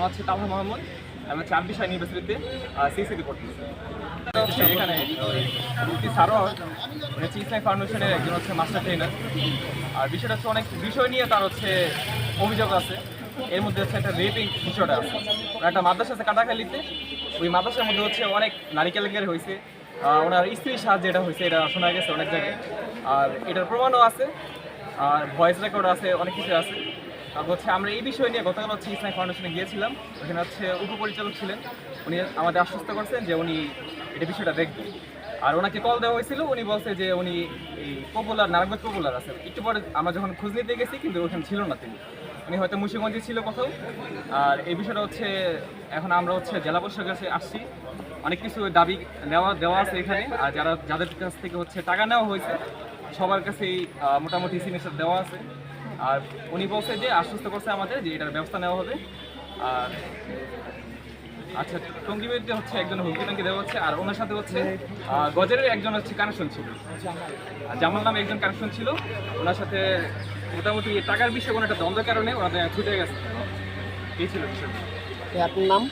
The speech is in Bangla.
নাম হচ্ছে তালহা মোহাম্মদ, আমি হচ্ছে আরবি শাহ ইউনিভার্সিটিতে সিএসিতে পড়তেছি। হচ্ছে এখানে মুফতি সারোয়ার উনি হচ্ছে ইসলাম ফাউন্ডেশনের একজন হচ্ছে মাস্টার ট্রেনার আর বিষয়টা হচ্ছে অনেক, বিষয় নিয়ে তার হচ্ছে অভিযোগ আছে। এর মধ্যে হচ্ছে একটা রেপিং বিষয়টা আছে। একটা মাদ্রাসা আছে কাটাখালিতে। ওই মাদ্রাসার মধ্যে হচ্ছে অনেক নারী কেলেঙ্কারি হয়েছে। ওনার স্ত্রীর সাহায্যে এটা হয়েছে, এটা শোনা গেছে অনেক জায়গায়। আর এটার প্রমাণও আছে। আর ভয়েস রেকর্ড আছে, অনেক কিছু আছে। হচ্ছে আমরা এই বিষয় নিয়ে গতকাল হচ্ছে ইসলাম ফাউন্ডেশনে গিয়েছিলাম। ওখানে হচ্ছে উপপরিচালক ছিলেন। উনি আমাদের আশ্বস্ত করছেন যে উনি এটা বিষয়টা দেখবেন। আর ওনাকে কল দেওয়া হয়েছিল, উনি বলছে যে উনি এই পপুলার নারায়ণগঞ্জ পপুলার আছে একটু পরে আমরা যখন খোঁজ নিতে গেছি, কিন্তু ওখানে ছিল না তিনি। উনি হয়তো মুন্সিগঞ্জে ছিল কোথাও। আর এই বিষয়টা হচ্ছে এখন আমরা হচ্ছে জেলা পরিষদের কাছে আসছি। অনেক কিছু দাবি নেওয়া, দেওয়া আছে এখানে। আর যারা, যাদের কাছ থেকে হচ্ছে টাকা নেওয়া হয়েছে, সবার কাছেই মোটামুটি সিগনেচার দেওয়া আছে। আর উনি বলছে যে আশ্বস্ত করছে আমাদের যে এটার ব্যবস্থা নেওয়া হবে। আর আচ্ছা টঙ্গি বিরুদ্ধে হচ্ছে একজন হুমকি টঙ্গি দেওয়া হচ্ছে আর ওনার সাথে হচ্ছে গজেরের একজন হচ্ছে কানেকশন ছিল। জামাল নামে একজন কানেকশন ছিল। ওনার সাথে মোটামুটি টাকার বিষয়ে কোনো একটা দ্বন্দ্বের কারণে ওনাদের ছুটে গেছে। এই ছিল বিষয় আপনার নাম?